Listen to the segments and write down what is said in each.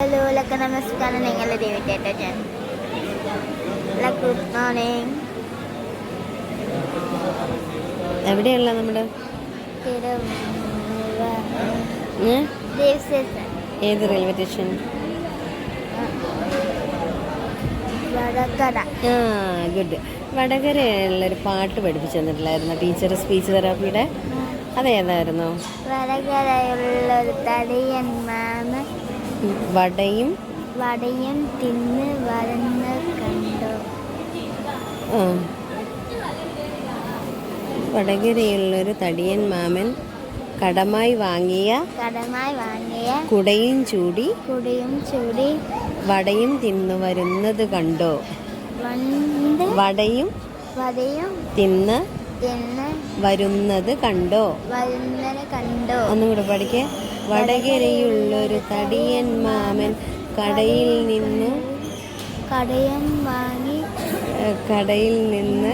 Hello ലക്ക നമസ്കാരം നിങ്ങളുടെ ദേവിറ്റേട്ട ഞാൻ ഗുഡ് മോർണിംഗ് എവിടെയുള്ള നമ്മുടെ? ഏത് റെയിൽവേ സ്റ്റേഷൻ? ആ ഗുഡ്. വടകരയുള്ളൊരു പാട്ട് പഠിപ്പിച്ചു തന്നിട്ടില്ലായിരുന്നു ടീച്ചർ സ്പീച്ച് തെറാപ്പിയുടെ. അതേതായിരുന്നു? വടകരയുള്ള ഒരു തടിയൻ മാമ വടയും വടയും തിന്ന് വരുന്ന കണ്ടു. വടകരയുള്ളൊരു തടിയൻ മാമൻ കടമായി വാങ്ങിയ കടമായി വാങ്ങിയ കുടയും ചൂടി കുടയും ചൂടി വടയും തിന്നു വരുന്നത് കണ്ടോ വടയും വടയും തിന്ന് വരുന്നത് കണ്ടോ? കണ്ടോ? ഒന്നുകൂടെ ഒന്നും കൂടെ പഠിക്കേ. വടകരയുള്ളൊരു തടിയൻ മാമൻ കടയിൽ നിന്ന് കടയൻ വാങ്ങി കടയിൽ നിന്ന്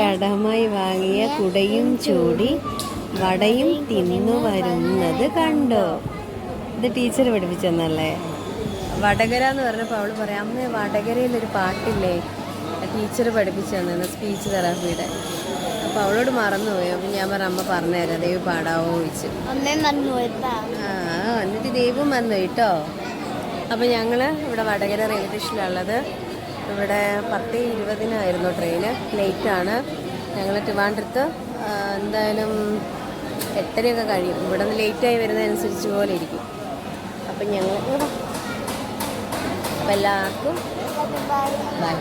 കടമായി വാങ്ങിയ കുടയും ചൂടി വടയും തിന്നു വരുന്നത് കണ്ടോ? ഇത് ടീച്ചർ പഠിപ്പിച്ചെന്നല്ലേ? വടകര എന്ന് പറഞ്ഞപ്പോൾ അവൾ പറയാം അമ്മ വടകരയിലൊരു പാട്ടില്ലേ? ടീച്ചർ പഠിപ്പിച്ചു തന്നിരുന്ന സ്പീച്ച് തെറാപ്പിയുടെ അപ്പോൾ അവളോട് മറന്നുപോയി. അപ്പം ഞാൻ പറഞ്ഞ അമ്മ പറഞ്ഞുതരാം ദൈവം പാടാവോ ചോദിച്ചു. ആ എന്നിട്ട് ദൈവം വന്നു കേട്ടോ. അപ്പോൾ ഞങ്ങൾ ഇവിടെ വടകര റെയിൽവേ സ്റ്റേഷനിലുള്ളത് ഇവിടെ പത്ത് ഇരുപതിനായിരുന്നു ട്രെയിന് ലേറ്റാണ് ഞങ്ങൾ ട്രിവാൻഡ്രത്ത് ആ, എന്തായാലും എട്ടരയൊക്കെ കഴിയും. ഇവിടെ നിന്ന് ലേറ്റായി വരുന്നതനുസരിച്ച് പോലെ ഇരിക്കും. അപ്പം ഞങ്ങൾ അപ്പം എല്ലാവർക്കും ബൈ